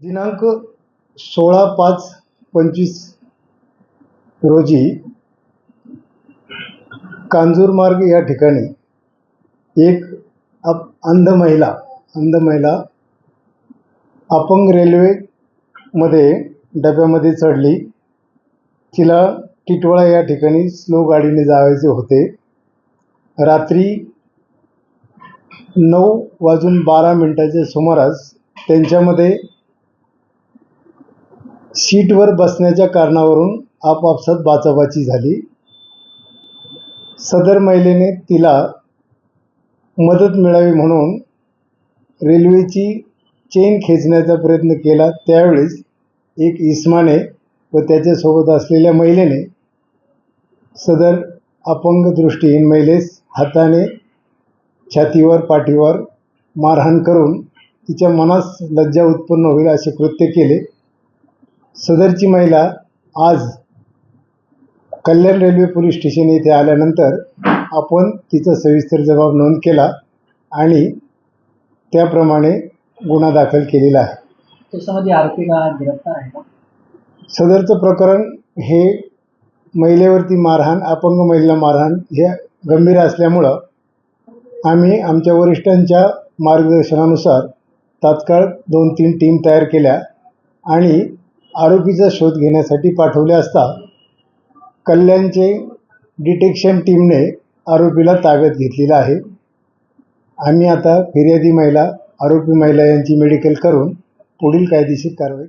दिनांक सोळा पाच पंचवीस रोजी कांजूरमार्ग या ठिकाणी एक अप अंध महिला अंध महिला अपंग रेल्वेमध्ये डब्यामध्ये चढली. तिला टिटवाळा या ठिकाणी स्लो गाडीने जावायचे होते. रात्री नऊ वाजून बारा मिनिटाच्या सुमारास त्यांच्यामध्ये सीटवर बसण्याच्या कारणावरून आपापसात बाचाबाची झाली. सदर महिलेने तिला मदत मिळावी म्हणून रेल्वेची चेन खेचण्याचा प्रयत्न केला. त्यावेळेस एक इस्माने व त्याच्यासोबत असलेल्या महिलेने सदर अपंग दृष्टीहीन महिलेस हाताने छातीवर पाठीवर मारहाण करून तिच्या मनास लज्जा उत्पन्न होईल असे कृत्य केले. सदरची महिला आज कल्याण रेल्वे पोलीस स्टेशन येथे आल्यानंतर आपण तिचा सविस्तर जबाब नोंद केला आणि त्याप्रमाणे गुन्हा दाखल केलेला आहे. त्याच्यामध्ये आरोपीला गिरफ्तार आहे का? सदरचं प्रकरण हे महिलेवरती मारहाण अपंग महिलेला मारहाण हे गंभीर असल्यामुळं आम्ही आमच्या वरिष्ठांच्या मार्गदर्शनानुसार तात्काळ दोन तीन टीम तयार केल्या आणि आरोपीचा शोध घेण्यासाठी पाठवले असता कल्याणचे डिटेक्शन टीमने आरोपीला ताब्यात घेतलेला आहे. आम्ही आता फिर्यादी महिला आरोपी महिला यांची मेडिकल करून पुढील कायदेशीर कारवाई